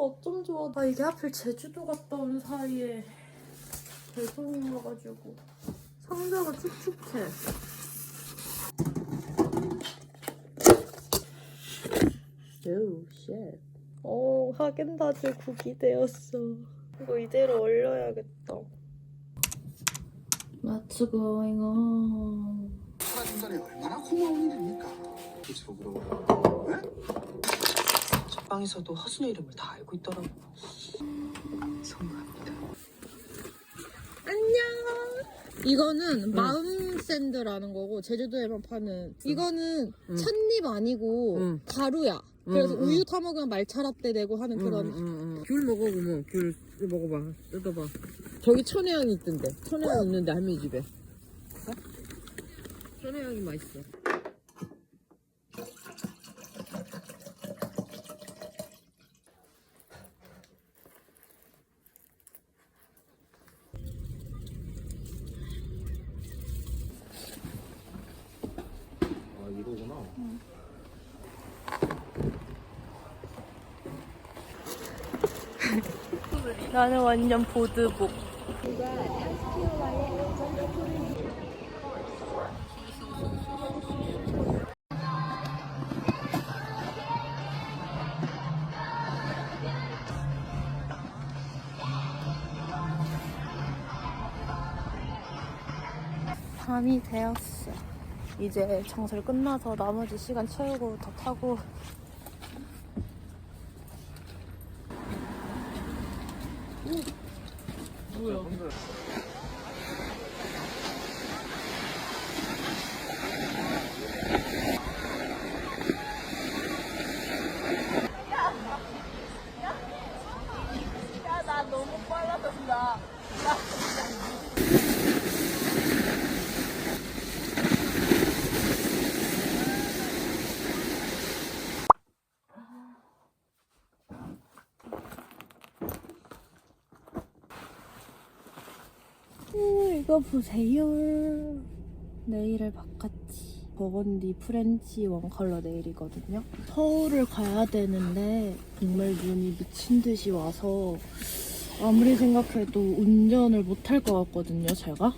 어쩜 좋아. 나 이게 하필 제주도 갔다 온 사이에 배송이 와가지고 상자가 축축해. 오, 쉣. 어, 하겐다즈 국이 되었어. 이거 이대로 얼려야겠다. What's going on? 중간에 얼마나 고마운 일입니까? 그쵸 그러고 네? 저 방에서도 허순의 이름을 다 알고 있더라고요. 성공합니다. 이거는 마음 샌드라는 거고 제주도에만 파는 이거는 응. 찻잎 아니고 응. 가루야. 그래서 응, 응. 우유 타 먹으면 말차라떼 되고 하는 그런 귤 먹어 그러면 귤 먹어봐 뜯어봐. 저기 천혜향이 있던데 천혜향 있는데 할머니 집에. 어? 천혜향이 맛있어. 아 나는 완전 보드복. 밤이 되었어. 이제 정설 끝나서 나머지 시간 채우고 더 타고. 음, 이거 보세요. 네일을 바꿨지. 버건디 프렌치 원 컬러 네일이거든요. 서울을 가야 되는데 정말 눈이 미친 듯이 와서 아무리 생각해도 운전을 못할 것 같거든요, 제가.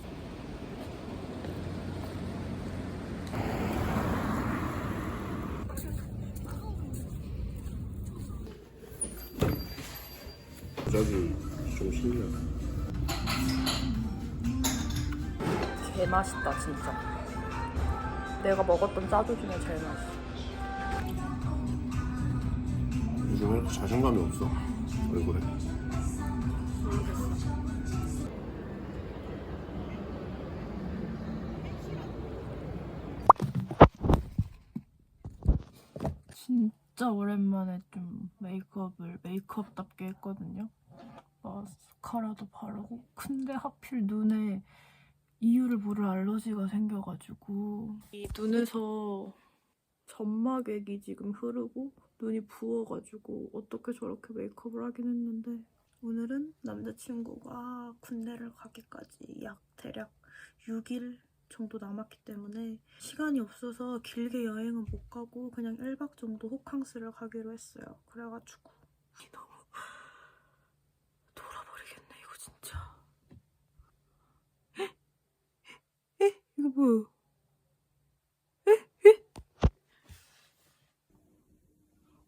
갑자기 좀 신기하다 개 맛있다, 진짜. 내가 먹었던 짜조 중에 제일 맛있어. 요즘 왜 이렇게 자신감이 없어 얼굴에 진짜 오랜만에 좀 메이크업을 메이크업답게 했거든요. 마스카라도 바르고 근데 하필 눈에 이유를 모를 알러지가 생겨가지고 이 눈에서 점막액이 지금 흐르고 눈이 부어가지고 어떻게 저렇게 메이크업을 하긴 했는데 오늘은 남자친구가 군대를 가기까지 약 대략 6일 정도 남았기 때문에 시간이 없어서 길게 여행은 못 가고 그냥 1박 정도 호캉스를 가기로 했어요. 그래가지고 너무 돌아버리겠네 이거 진짜. 에? 에?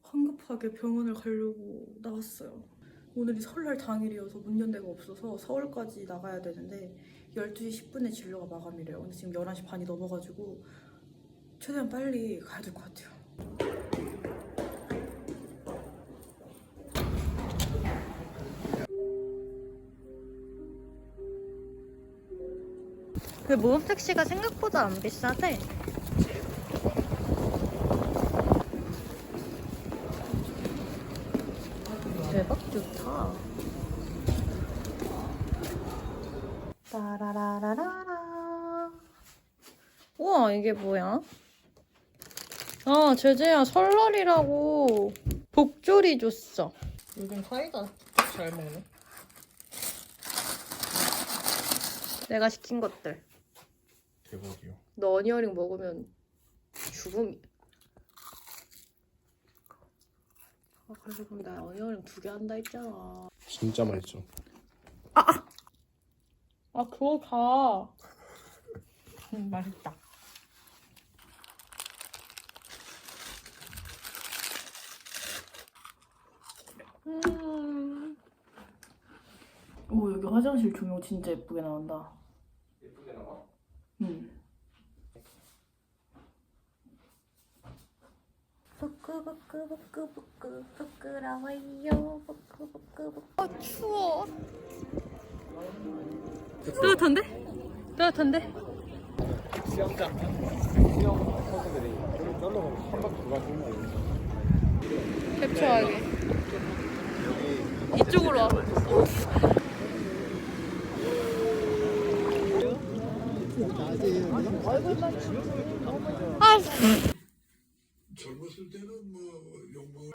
황급하게 병원을 가려고 나왔어요. 오늘이 설날 당일이어서 문연 데가 없어서 서울까지 나가야 되는데 12시 10분에 진료가 마감이래요. 근데 지금 11시 반이 넘어가지고 최대한 빨리 가야 될 것 같아요. 그 모험 택시가 생각보다 안 비싸대. 대박 좋다. 따라라라라라. 우와, 이게 뭐야? 아, 제재야, 설날이라고 복조리 줬어. 요즘 사이다 잘 먹네. 내가 시킨 것들. 대박이요 너 어니어링 먹으면 죽음이야. 아 그래서 근데 어니언링 두 개 한다 했잖아 진짜 맛있죠. 아 그거 다 음, 맛있다 음. 오 여기 화장실 조명 진짜 예쁘게 나온다? 응 부끄부끄부끄부끄 부끄러워요 부끄부끄부끄 아 추워 따뜻한데? 따뜻한데? 수영장. 수영 선수들이 저를 잘라가지고 한 바퀴 돌아보면 캡처하게 이쪽으로 와 아, 젊었을 때는 뭐 욕망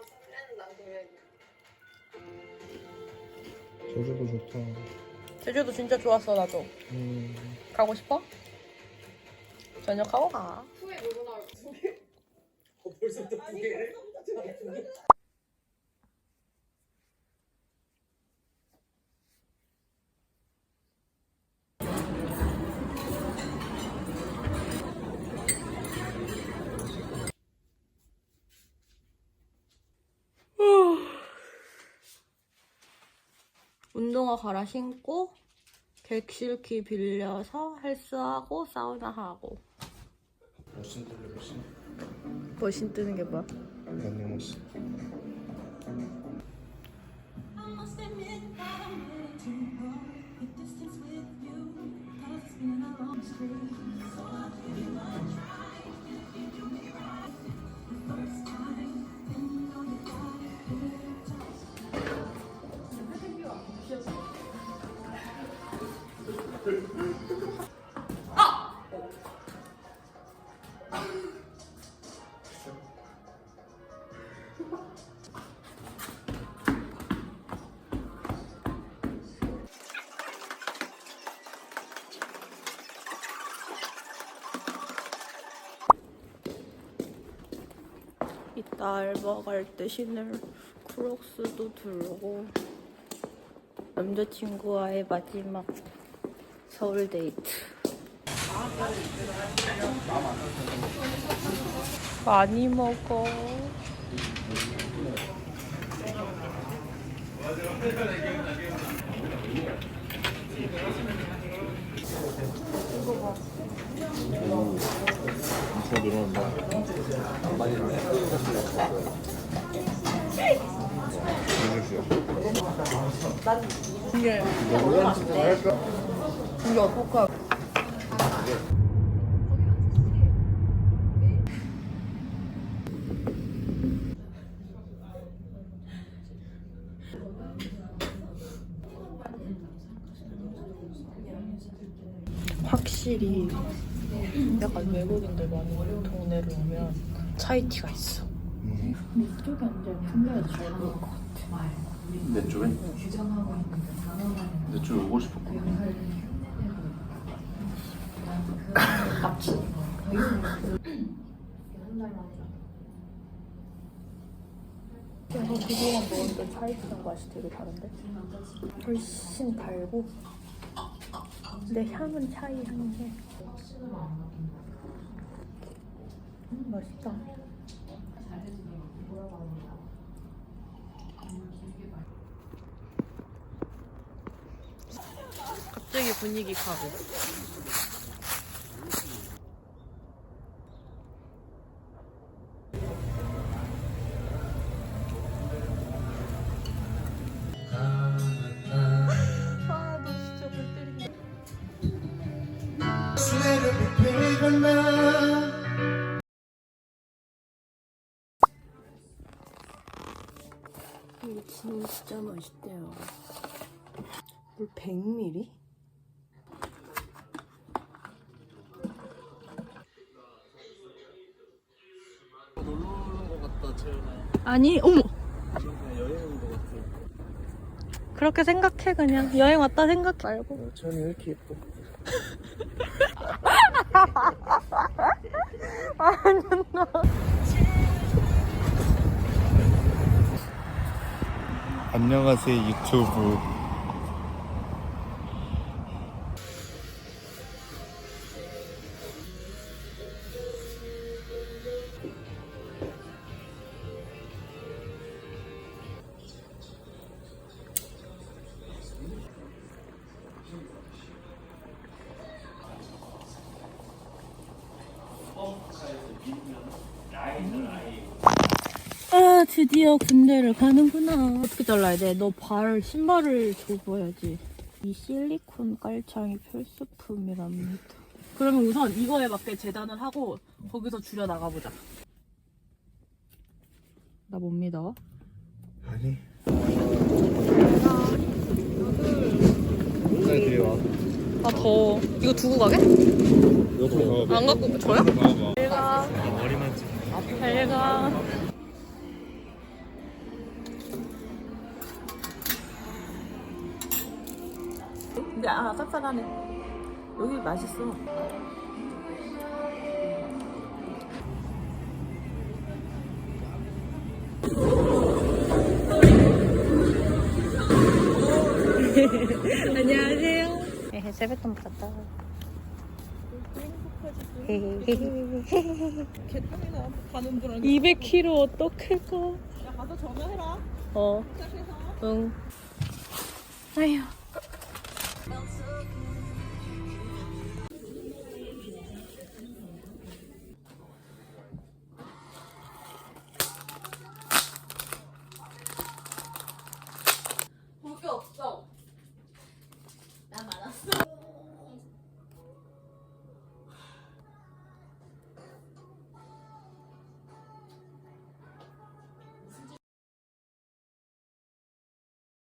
제주도 좋다. 제주도 진짜 좋았어 나도 음. 가고 싶어? 저녁 하고 가 운동화 갈아 신고 객실키 빌려서 헬스하고 사우나 하고 머신 들려 머신. 머신 뜨는 게 뭐야? 런닝머신. 이따 알바 갈 때 신을 크록스도 들고 남자친구와의 마지막 서울 데이트 많이 먹어 엄청 늘어난다. 이게 이게 어떡해 확실히 약간 외국인들 많이 오는 동네를 오면 차이티가 있어. 이쪽에 앉아야 분명히 잘 보일 것 같아. 내 쪽에? 내 쪽에 오고 싶었구나. 그래서 그동안 먹었던 차이티랑 맛이 되게 다른데? 훨씬 달고 근데 향은 차이 향인데 음, 맛있다. 갑자기 분위기 가고 이거 진짜 맛있대요. 물 100ml? 놀러 오는 것 같다, 채연아. 아니, 어머! 그렇게 생각해, 그냥. 여행 왔다 생각 말고. 채연이 왜 이렇게 예뻐? 안녕하세요 유튜브. 드디어 군대를 가는구나. 어떻게 잘라야 돼? 너 발 신발을 줘봐야지. 이 실리콘 깔창이 필수품이랍니다. 그러면 우선 이거에 맞게 재단을 하고 거기서 줄여 나가보자. 나 못 믿어. 아니. 잘 들여와 아 더워 이거 두고 가게? 이거 안 갖고 줘요? 봐봐 잘가 머리만 찍 잘 가 근데 아 쌉쌀하네. 여기 맛있어. 안녕하세요. 세뱃돈 받았다 개똥이나 가는 줄 알고. 200kg 어떡해 가 가서 전화해라. 어. 응. 아휴. Well